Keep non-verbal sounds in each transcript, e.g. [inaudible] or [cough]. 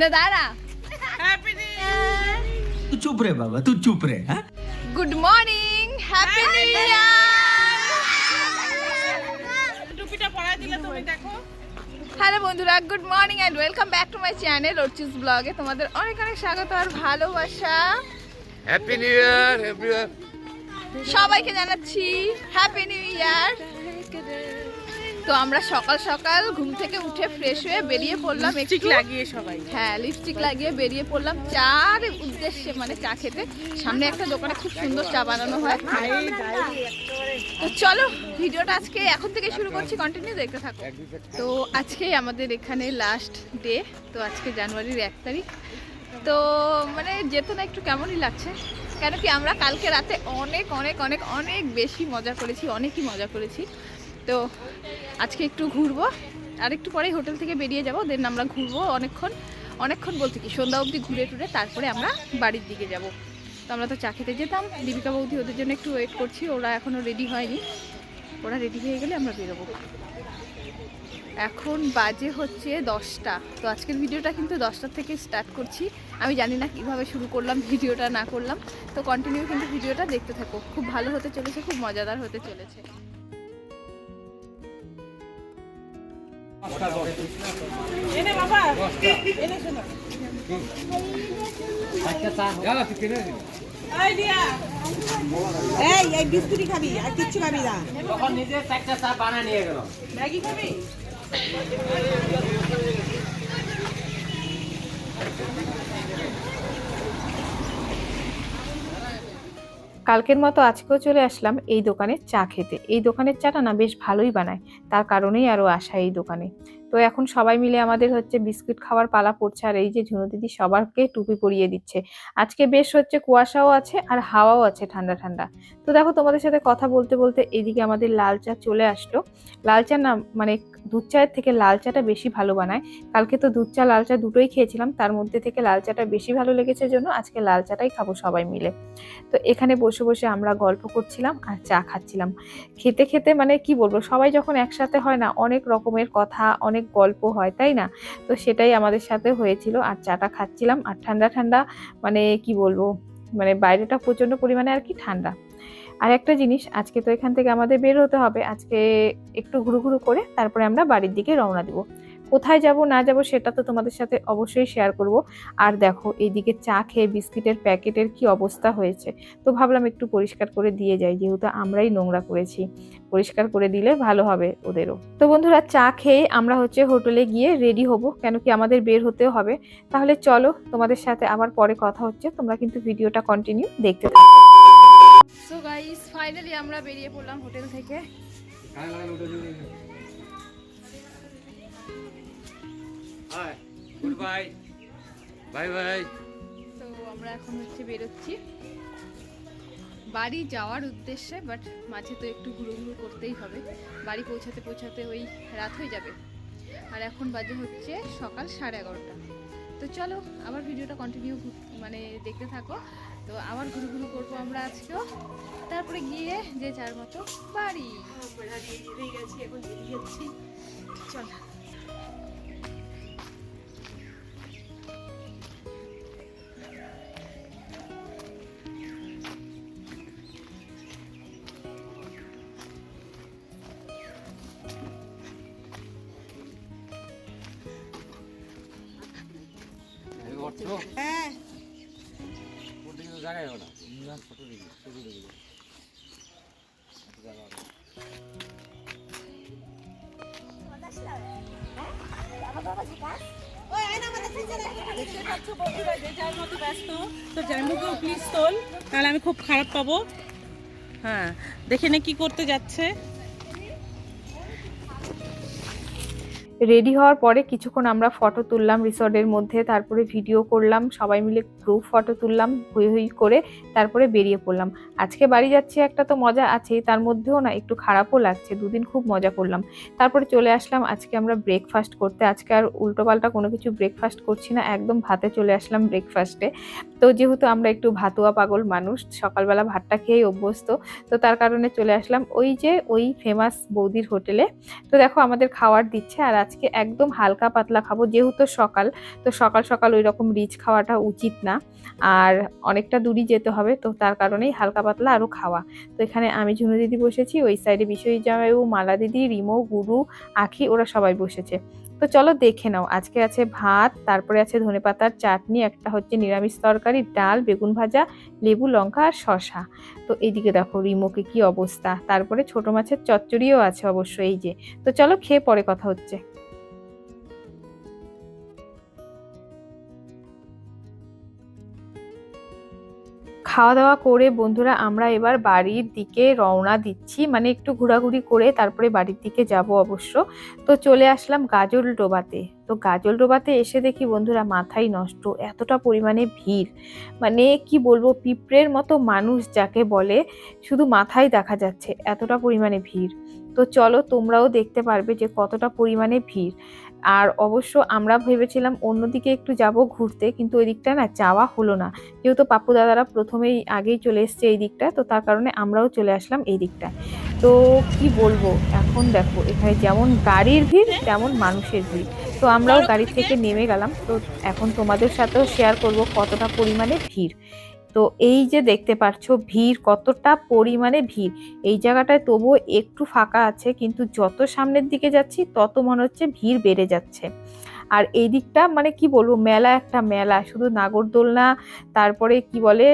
না দাঁড়া তুই চুপ রে বাবা তুই চুপ রে গুড মর্নিং হ্যাপি নিউ টুপিটা পরায় দিলে তুমি দেখো হ্যালো বন্ধুরা good morning and welcome back to my channel Archis ব্লগে তোমাদের অনেক অনেক স্বাগত আর ভালোবাসা। হ্যাপি নিউ ইয়ার সবাইকে জানাচ্ছি হ্যাপি নিউ ইয়ার তো আমরা সকাল সকাল ঘুম থেকে উঠে ফ্রেশ হয়ে বেরিয়ে পড়লাম একটু। লাগিয়ে সবাই। হ্যাঁ লিপস্টিক লাগিয়ে বেরিয়ে পড়লাম। চার উদ্দেশ্যে মানে চা খেতে। সামনে একটা দোকানে খুব সুন্দর চা বানানো হয়। তো চলো ভিডিওটা আজকে এখন থেকে শুরু করছি। কন্টিনিউ দেখতে থাকো। তো আজকে আমাদের এখানে লাস্ট ডে তো আজকে জানুয়ারির এক তারিখ। তো মানে যেতে না একটু কেমনই লাগছে। কেন কি আমরা কালকে রাতে অনেক অনেক অনেক অনেক বেশি মজা করেছি অনেকই মজা করেছি। তো আজকে একটু ঘুরবো। আর একটু পরেই হোটেল থেকে বেরিয়ে যাব, দেন আমরা ঘুরবো অনেকক্ষণ। অনেকক্ষণ বলতে কি, সন্ধ্যা অবধি ঘুরে টুরে তারপরে আমরা বাড়ির দিকে যাব। তো আমরা তো চা খেতে যেতাম, দীপিকা বৌদি ওদের জন্য একটু ওয়েট করছি, ওরা এখনও রেডি হয়নি। ওরা রেডি হয়ে গেলে আমরা বেরোবো। এখন বাজে হচ্ছে দশটা। তো আজকের ভিডিওটা কিন্তু দশটা থেকে স্টার্ট করছি। আমি জানি না কীভাবে শুরু করলাম, ভিডিওটা না করলাম। তো কন্টিনিউ কিন্তু ভিডিওটা দেখতে থাকো। খুব ভালো হতে চলেছে, খুব মজাদার হতে চলেছে। এই এই এই খাবি আর কিচ্ছু খাবি না তখন নিজে চারটা বানা নিয়ে কালকের মতো আজকেও চলে আসলাম এই দোকানে চা খেতে। এই দোকানের চাটা না বেশ ভালোই বানায়। তার কারণেই আরও আসা এই দোকানে। তো এখন সবাই মিলে আমাদের হচ্ছে বিস্কুট খাওয়ার পালা পড়ছে আর এই যে ঝুনু দিদি সবারকে টুপি পরিয়ে দিচ্ছে। আজকে বেশ হচ্ছে কুয়াশাও আছে আর হাওয়াও আছে ঠান্ডা ঠান্ডা। তো দেখো তোমাদের সাথে কথা বলতে বলতে এদিকে আমাদের লাল চা চলে আসলো। লাল চা না মানে দুধ চায়ের থেকে লাল চাটা বেশি ভালো বানায়। কালকে তো দুধ চা, লাল চা দুটোই খেয়েছিলাম। তার মধ্যে থেকে লাল চাটা বেশি ভালো লেগেছে জন্য আজকে লাল চাটাই খাব সবাই মিলে। তো এখানে বসে বসে আমরা গল্প করছিলাম আর চা খাচ্ছিলাম। খেতে খেতে মানে কি বলব, সবাই যখন একসাথে হয় না, অনেক রকমের কথা, অনেক গল্প হয়, তাই না? তো সেটাই আমাদের সাথে হয়েছিল আর চাটা খাচ্ছিলাম। আর ঠান্ডা ঠান্ডা মানে কি বলব মানে বাইরেটা প্রচণ্ড পরিমাণে আর কি ঠান্ডা। আর একটা জিনিস, আজকে তো এখান থেকে আমাদের বের হতে হবে। আজকে একটু ঘুরু ঘুরু করে তারপরে আমরা বাড়ির দিকে রওনা দিব। কোথায় যাব, না যাব সেটা তো তোমাদের সাথে অবশ্যই শেয়ার করব। আর দেখো, এইদিকে চা খেয়ে বিস্কিটের প্যাকেটের কি অবস্থা হয়েছে। তো ভাবলাম একটু পরিষ্কার করে দিয়ে যাই, যেহেতু আমরাই নোংরা করেছি। পরিষ্কার করে দিলে ভালো হবে ওদেরও। তো বন্ধুরা, চা খেয়ে আমরা হচ্ছে হোটেলে গিয়ে রেডি হব, কেন কি আমাদের বের হতেও হবে। তাহলে চলো তোমাদের সাথে আবার পরে কথা হচ্ছে, তোমরা কিন্তু ভিডিওটা কন্টিনিউ দেখতে থাকো। সো গাইস ফাইনালি আমরা বেরিয়ে পড়লাম হোটেল থেকে। গুড বাই বাই বাই তো আমরা এখন হচ্ছে বেরোচ্ছি। বাড়ি যাওয়ার উদ্দেশ্যে বাট মাঝে তো একটু ঘুরো ঘুরো করতেই হবে। বাড়ি পৌঁছাতে পৌঁছাতে ওই রাত হয়ে যাবে। আর এখন বাজে হচ্ছে সকাল সাড়ে এগারোটা। তো চলো আবার ভিডিওটা কন্টিনিউ মানে দেখতে থাকো। তো আবার ঘুরু ঘুরু করব আমরা আজকেও। তারপরে গিয়ে যে যার মতো বাড়ি। গেছি এখন বেরিয়ে যাচ্ছি। চল। হ্যাঁ। ব্যস্ত তো জাইমুকেও প্লিজ তোল তাহলে আমি খুব খারাপ পাবো হ্যাঁ দেখে না কি করতে যাচ্ছে রেডি হওয়ার পরে কিছুক্ষণ আমরা ফটো তুললাম রিসর্টের মধ্যে, তারপরে ভিডিও করলাম, সবাই মিলে গ্রুপ ফটো তুললাম হই হই করে তারপরে বেরিয়ে পড়লাম। আজকে বাড়ি যাচ্ছি একটা তো মজা আছেই, তার মধ্যেও না একটু খারাপও লাগছে, দুদিন খুব মজা করলাম। তারপরে চলে আসলাম, আজকে আমরা ব্রেকফাস্ট করতে, আজকে আর উল্টোপাল্টা কোনো কিছু ব্রেকফাস্ট করছি না, একদম ভাতে চলে আসলাম ব্রেকফাস্টে তো যেহেতু আমরা একটু ভাতুয়া পাগল মানুষ, সকালবেলা ভাতটা খেয়েই অভ্যস্ত, তো তার কারণে চলে আসলাম ওই যে ওই ফেমাস বৌদির হোটেলে। তো দেখো আমাদের খাওয়ার দিচ্ছে আর আজকে একদম হালকা পাতলা খাব, যেহেতু সকাল, তো সকাল সকাল ওই রকম রিচ খাওয়াটা উচিত না। আর অনেকটা দূরই যেতে হবে, তো তার কারণেই হালকা পাতলা আরও খাওয়া। তো এখানে আমি ঝুনু দিদি বসেছি, ওই সাইডে বিশ্বজিৎ জামাইবাবু মালা দিদি, রিমো, গুরু, আখি, ওরা সবাই বসেছে। তো চলো দেখে নাও, আজকে আছে ভাত, তারপরে আছে ধনেপাতার চাটনি, একটা হচ্ছে নিরামিষ তরকারি, ডাল, বেগুন ভাজা, লেবু, লঙ্কা আর শশা তো এইদিকে দেখো রিমোকে কি অবস্থা, তারপরে ছোট মাছের চচ্চড়িও আছে অবশ্য এই যে। তো চলো খেয়ে পরে কথা হচ্ছে। খাওয়া দাওয়া করে বন্ধুরা আমরা এবার বাড়ির দিকে রওনা দিচ্ছি। মানে একটু ঘোরাঘুরি করে তারপরে বাড়ির দিকে যাব অবশ্য। তো চলে আসলাম গাজল ডোবাতে। তো গাজল ডোবাতে এসে দেখি বন্ধুরা মাথাই নষ্ট, এতটা পরিমাণে ভিড়। মানে কি বলব, পিঁপড়ের মতো মানুষ যাকে বলে, শুধু মাথায় দেখা যাচ্ছে, এতটা পরিমাণে ভিড়। তো চলো তোমরাও দেখতে পারবে যে কতটা পরিমাণে ভিড়। আর অবশ্য আমরা ভেবেছিলাম অন্যদিকে একটু যাব ঘুরতে, কিন্তু ওই দিকটা না যাওয়া হলো না। যেহেতু পাপ্পু দাদারা প্রথমেই আগেই চলে এসছে এই দিকটা, তো তার কারণে আমরাও চলে আসলাম এই দিকটা তো কি বলব, এখন দেখো, এখানে যেমন গাড়ির ভিড়, তেমন মানুষের ভিড়। তো আমরাও গাড়ি থেকে নেমে গেলাম। তো এখন তোমাদের সাথেও শেয়ার করব কতটা পরিমাণে ভিড়। তো এই যে দেখতে পাচ্ছ ভিড়, কতটা পরিমাণে ভিড়। এই জায়গাটায় তবুও একটু ফাঁকা আছে, কিন্তু যত সামনের দিকে যাচ্ছি, তত মনে হচ্ছে ভিড় বেড়ে যাচ্ছে। আর এই দিকটা মানে কি বলব, মেলা একটা মেলা, শুধু নাগরদোলনা, তারপরে কি বলে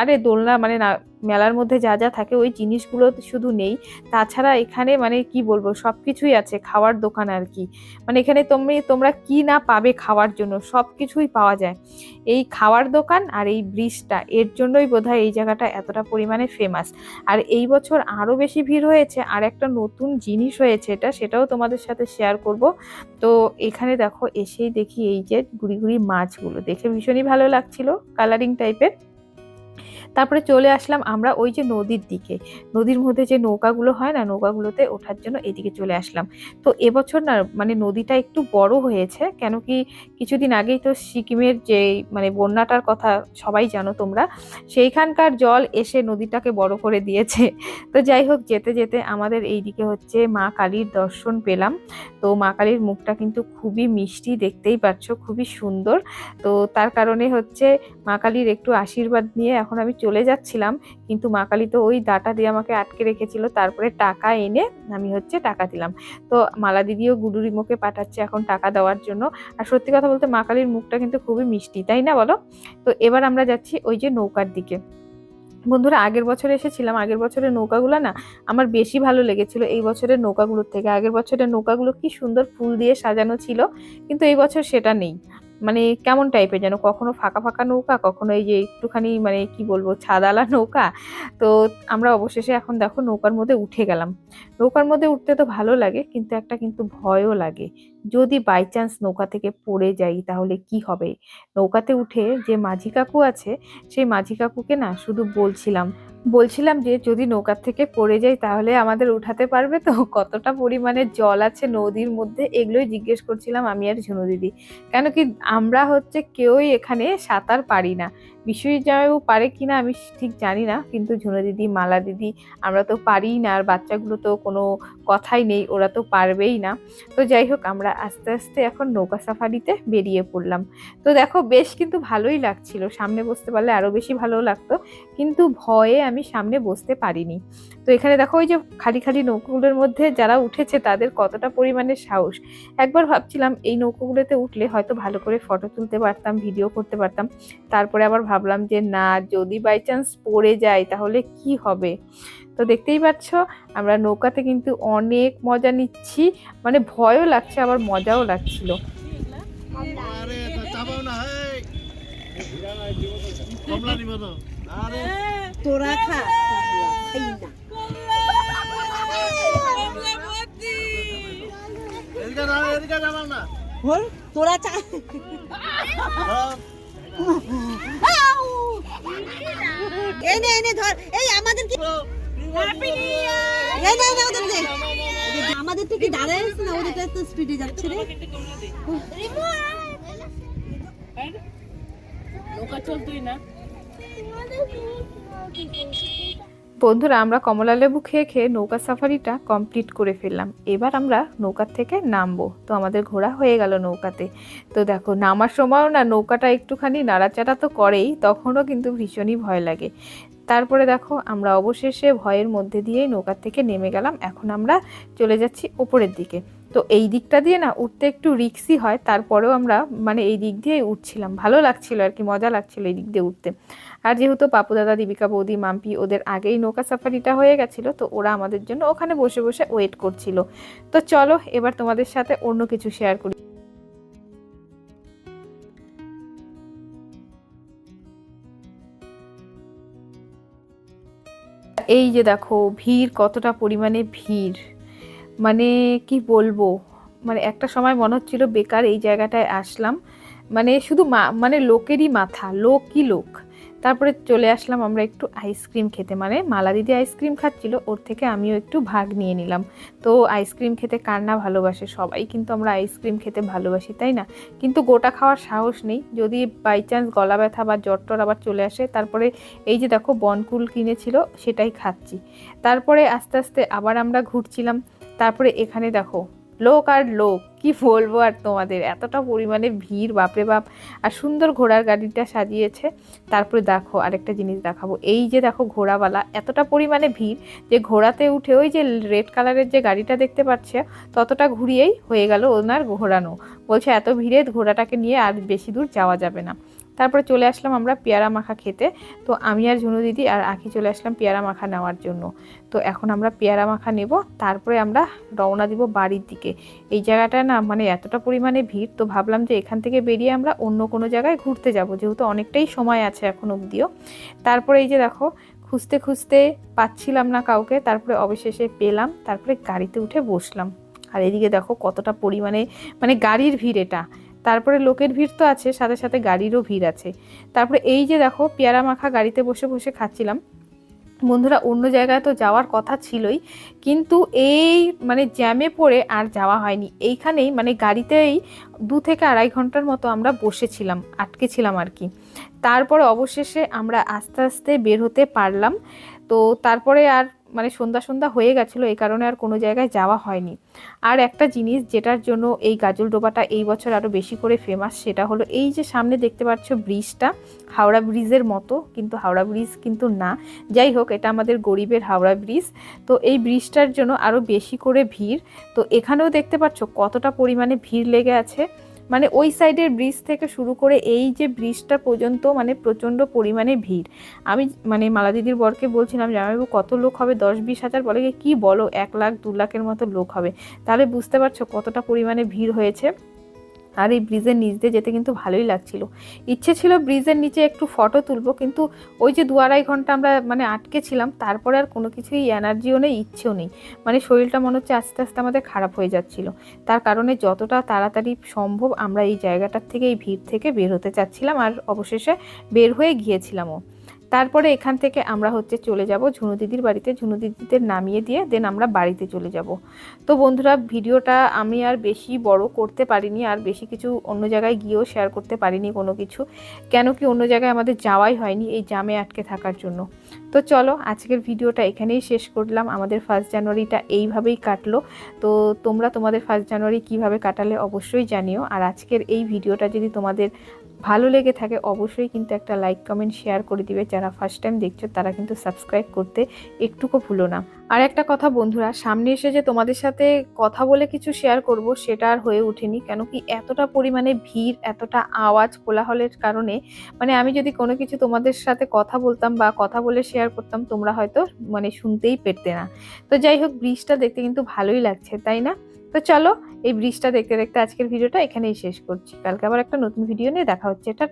আরে দোলনা মানে না মেলার মধ্যে যা যা থাকে ওই জিনিসগুলো শুধু নেই। তাছাড়া এখানে মানে কি বলব সব কিছুই আছে, খাওয়ার দোকান আর কি। মানে এখানে তুমি, তোমরা কি না পাবে খাওয়ার জন্য সব কিছুই পাওয়া যায়। এই খাওয়ার দোকান আর এই ব্রিজটা, এর জন্যই বোধহয় এই জায়গাটা এতটা পরিমাণে ফেমাস আর এই বছর আরও বেশি ভিড় হয়েছে, আর একটা নতুন জিনিস হয়েছে এটা, সেটাও তোমাদের সাথে শেয়ার করব। তো এখানে দেখো, এসেই দেখি এই যে গুড়ি গুড়ি মাছগুলো, দেখে ভীষণই ভালো লাগছিল কালারিং টাইপের তারপরে চলে আসলাম আমরা ওই যে নদীর দিকে। নদীর মধ্যে যে নৌকাগুলো হয় না, নৌকাগুলোতে ওঠার জন্য এদিকে চলে আসলাম। তো এবছর না মানে নদীটা একটু বড় হয়েছে, কেন কি কিছুদিন আগেই তো সিকিমের যে মানে বন্যাটার কথা সবাই জানো তোমরা, সেইখানকার জল এসে নদীটাকে বড় করে দিয়েছে। তো যাই হোক, যেতে যেতে আমাদের এই দিকে হচ্ছে মা কালীর দর্শন পেলাম। তো মা কালীর মুখটা কিন্তু খুবই মিষ্টি দেখতেই পাচ্ছ, খুবই সুন্দর। তো তার কারণে হচ্ছে মা কালীর একটু আশীর্বাদ নিয়ে এখন আমি চলে যাচ্ছিলাম, কিন্তু মা কালী তো ওই দাটা দিয়ে আমাকে আটকে রেখেছিল, তারপরে টাকা এনে আমি হচ্ছে টাকা দিলাম। তো মালা দিদিও গুডুরি মুখে পাঠাচ্ছে এখন টাকা দেওয়ার জন্য। আর সত্যি কথা বলতে মা কালীর মুখটা কিন্তু খুবই মিষ্টি, তাই না বলো? তো এবার আমরা যাচ্ছি ওই যে নৌকার দিকে। বন্ধুরা, আগের বছর এসেছিলাম, আগের বছরের নৌকাগুলো না আমার বেশি ভালো লেগেছিল। এই বছরের নৌকাগুলোর থেকে আগের বছরের নৌকাগুলো কি সুন্দর ফুল দিয়ে সাজানো ছিল, কিন্তু এই বছর সেটা নেই। মানে কেমন টাইপের যেন? কখনো ফাঁকা ফাঁকা নৌকা, কখনো এই যে একটুখানি মানে কি বলব, ছাদালা নৌকা। তো আমরা অবশেষে এখন দেখো নৌকার মধ্যে উঠে গেলাম। নৌকার মধ্যে উঠতে তো ভালো লাগে, কিন্তু একটা কিন্তু ভয়ও লাগে। যদি বাই চান্স নৌকা থেকে পড়ে যাই, তাহলে কি হবে? নৌকাতে উঠে যে মাঝি কাকু আছে, সেই মাঝি কাকুকে না শুধু বলছিলাম বলছিলাম যে, যদি নৌকার থেকে পড়ে যাই তাহলে আমাদের উঠাতে পারবে তো? [laughs] কতটা পরিমাণে জল আছে নদীর মধ্যে এগুলোই জিজ্ঞেস করছিলাম আমি আর ঝুনু দিদি। কেন কি আমরা হচ্ছে কেউই এখানে সাঁতার পারি না। বিশ্বজিৎ জামাইবাবু পারে কিনা আমি ঠিক জানি না, কিন্তু ঝুনু দিদি, মালা দিদি আমরা তো পারিই না আর বাচ্চাগুলো তো কোনো কথাই নেই, ওরা তো পারবেই না। তো যাই হোক, আমরা আস্তে আস্তে এখন নৌকা সাফারিতে বেরিয়ে পড়লাম। তো দেখো, বেশ কিন্তু ভালোই লাগছিল। সামনে বসতে পারলে আরও বেশি ভালো লাগতো। কিন্তু ভয়ে আমি সামনে বসতে পারিনি। তো এখানে দেখো ওই যে খালি খালি নৌকোগুলোর মধ্যে যারা উঠেছে তাদের কতটা পরিমাণে সাহস। একবার ভাবছিলাম এই নৌকোগুলোতে উঠলে হয়তো ভালো করে ফটো তুলতে পারতাম ভিডিও করতে পারতাম। তারপরে আবার ভাবলাম যে না যদি বাই চান্স পড়ে যায় তাহলে কি হবে? তো দেখতেই পাচ্ছ আমরা নৌকাতে কিন্তু অনেক মজা নিচ্ছি। মানে ভয়ও লাগছে আবার মজাও লাগছিল। তোরা খা। খাই না এনে এনে ধর। এই, আমাদের ওদের আমাদের তো কি দাঁড়ায় না? ওদের তো স্পিডে যাচ্ছে রে। নৌকা চলতোই না। বন্ধুরা, আমরা কমলা লেবু খেয়ে খেয়ে নৌকা সাফারিটা কমপ্লিট করে ফেললাম। এবার আমরা নৌকার থেকে নামবো। তো আমাদের ঘোরা হয়ে গেল নৌকাতে। তো দেখো, নামার সময়ও না, নৌকাটা একটুখানি নাড়াচাড়া তো করেই, তখনও কিন্তু ভীষণই ভয় লাগে। তারপরে দেখো, আমরা অবশেষে ভয়ের মধ্যে দিয়েই নৌকার থেকে নেমে গেলাম। এখন আমরা চলে যাচ্ছি ওপরের দিকে। তো এই দিকটা দিয়ে না উঠতে একটু রিক্সি হয়, তারপরেও আমরা মানে এই দিক দিয়েই উঠছিলাম। ভালো লাগছিল আর কি, মজা লাগছিল এই দিক দিয়ে উঠতে। আর যেহেতু পাপু দাদা, দীপিকা বৌদি, মাম্পি ওদের আগেই নৌকা সাফারিটা হয়ে গেছিল, তো ওরা আমাদের জন্য ওখানে বসে বসে ওয়েট করছিল। তো চলো, এবার তোমাদের সাথে অন্য কিছু শেয়ার করি। এই যে দেখো, ভিড় কতটা পরিমাণে ভিড়। মানে কি বলব? মানে একটা সময় মনে হচ্ছিল বেকার এই জায়গাটায় আসলাম। মানে শুধু মা মানে লোকেরই মাথা, লোকই লোক। তারপরে চলে আসলাম আমরা একটু আইসক্রিম খেতে। মানে মালা দিদি আইসক্রিম খাচ্ছিল, ওর থেকে আমিও একটু ভাগ নিয়ে নিলাম। তো আইসক্রিম খেতে কার না ভালোবাসে? সবাই কিন্তু আমরা আইসক্রিম খেতে ভালোবাসি, তাই না? কিন্তু গোটা খাওয়ার সাহস নেই। যদি বাই চান্স গলা ব্যথা বা জ্বর টর আবার চলে আসে, তারপরে এই যে দেখো বনকুল কিনেছিল, সেটাই খাচ্ছি। তারপরে আস্তে আস্তে আবার আমরা ঘুরছিলাম। তারপরে এখানে দেখো, লোক আর লোক, কি বলব আর তোমাদের? এতটা পরিমাণে ভিড়, বাপরে বাপ। আর সুন্দর ঘোড়ার গাড়িটা সাজিয়েছে। তারপরে দেখো, আরেকটা জিনিস দেখাবো। এই যে দেখো ঘোড়াওয়ালা, এতটা পরিমাণে ভিড় যে ঘোড়াতে উঠে ওই যে রেড কালারের যে গাড়িটা দেখতে পাচ্ছে, ততটা ঘুরিয়েই হয়ে গেল ওনার ঘোরানো। বলছে, এত ভিড়ে ঘোড়াটাকে নিয়ে আর বেশি দূর যাওয়া যাবে না। তারপরে চলে আসলাম আমরা পেয়ারা মাখা খেতে। তো আমি আর ঝুনু দিদি আর আখি চলে আসলাম পেয়ারা মাখা নেওয়ার জন্য। তো এখন আমরা পেয়ারা মাখা নেব, তারপরে আমরা রওনা দিব বাড়ির দিকে। এই জায়গাটা না মানে এতটা পরিমাণে ভিড়, তো ভাবলাম যে এখান থেকে বেরিয়ে আমরা অন্য কোনো জায়গায় ঘুরতে যাব, যেহেতু অনেকটাই সময় আছে এখন অবধিও। তারপরে এই যে দেখো, খুঁজতে খুঁজতে পাচ্ছিলাম না কাউকে, তারপরে অবশেষে পেলাম, তারপরে গাড়িতে উঠে বসলাম। আর এদিকে দেখো কতটা পরিমাণে মানে গাড়ির ভিড় এটা। তারপরে লোকের ভিড় তো আছে, সাথে সাথে গাড়িরও ভিড় আছে। তারপরে এই যে দেখো পেয়ারা মাখা গাড়িতে বসে বসে খাচ্ছিলাম। বন্ধুরা, অন্য জায়গায় তো যাওয়ার কথা ছিলই, কিন্তু এই মানে জ্যামে পড়ে আর যাওয়া হয়নি। এইখানেই মানে গাড়িতেই দু থেকে আড়াই ঘণ্টার মতো আমরা বসেছিলাম, আটকে ছিলাম আর কি। তারপরে অবশেষে আমরা আস্তে আস্তে বের হতে পারলাম। তো তারপরে আর মানে সন্ধ্যা সন্ধ্যা হয়ে গেছিল, এই কারণে আর কোনো জায়গায় যাওয়া হয়নি। আর একটা জিনিস যেটার জন্য এই গাজল ডোবাটা এই বছর আরও বেশি করে ফেমাস সেটা হলো এই যে সামনে দেখতে পাচ্ছ ব্রিজটা, হাওড়া ব্রিজের মতো, কিন্তু হাওড়া ব্রিজ কিন্তু না। যাই হোক, এটা আমাদের গরিবের হাওড়া ব্রিজ। তো এই ব্রিজটার জন্য আরও বেশি করে ভিড়। তো এখানেও দেখতে পাচ্ছ কতটা পরিমাণে ভিড় লেগে আছে। মানে ওই সাইডের ব্রিজ থেকে শুরু করে এই যে ব্রিজটা পর্যন্ত মানে প্রচণ্ড পরিমাণে ভিড়। আমি মানে মালা দিদির বরকে বলছিলাম, জামাইবাবু, কত লোক হবে? দশ বিশ হাজার বলে কি বলো? এক লাখ, দু লাখের মতো লোক হবে। তাহলে বুঝতে পারছ কতটা পরিমাণে ভিড় হয়েছে। আর এই ব্রিজের নিচ দিয়ে যেতে কিন্তু ভালোই লাগছিল। ইচ্ছে ছিল ব্রিজের নিচে একটু ফটো তুলবো, কিন্তু ওই যে দু আড়াই ঘণ্টা আমরা মানে আটকে ছিলাম, তারপরে আর কোনো কিছুই এনার্জিও নেই, ইচ্ছেও নেই। মানে শরীরটা মনে হচ্ছে আস্তে আস্তে আমাদের খারাপ হয়ে যাচ্ছিল। তার কারণে যতটা তাড়াতাড়ি সম্ভব আমরা এই জায়গাটার থেকে, এই ভিড় থেকে বের হতে চাচ্ছিলাম, আর অবশেষে বের হয়ে গিয়েছিলামও। তারপরে এখান থেকে আমরা হচ্ছে চলে যাব ঝুনু দিদির বাড়িতে। ঝুনু দিদিদের নামিয়ে দিয়ে দেন আমরা বাড়িতে চলে যাব। তো বন্ধুরা, ভিডিওটা আমি আর বেশি বড় করতে পারিনি, আর বেশি কিছু অন্য জায়গায় গিয়েও শেয়ার করতে পারিনি কোনো কিছু। কেন কি অন্য জায়গায় আমাদের যাওয়াই হয়নি এই জামে আটকে থাকার জন্য। তো চলো, আজকের ভিডিওটা এখানেই শেষ করলাম। আমাদের ফার্স্ট জানুয়ারিটা এইভাবেই কাটলো। তো তোমরা তোমাদের ফার্স্ট জানুয়ারি কীভাবে কাটালে অবশ্যই জানিও। আর আজকের এই ভিডিওটা যদি তোমাদের ভালো লেগে থাকে, অবশ্যই কিন্তু একটা লাইক কমেন্ট শেয়ার করে দিবে। যারা ফার্স্ট টাইম দেখছ, তারা কিন্তু সাবস্ক্রাইব করতে একটুকু ভুলো না। আর একটা কথা বন্ধুরা, সামনে এসে যে তোমাদের সাথে কথা বলে কিছু শেয়ার করব, সেটা আর হয়ে ওঠেনি। কেন কি এতটা পরিমাণে ভিড়, এতটা আওয়াজ কোলাহলের কারণে মানে আমি যদি কোনো কিছু তোমাদের সাথে কথা বলতাম বা কথা বলে শেয়ার করতাম, তোমরা হয়তো মানে শুনতেই পেতে না। তো যাই হোক ব্রিজটা দেখতে কিন্তু ভালোই লাগছে, তাই না? তো চলো এই ব্রিজটা দেখতে দেখতে আজকের ভিডিওটা এখানেই শেষ করছি। কালকে আবার একটা নতুন ভিডিও নিয়ে দেখা হচ্ছে। এটা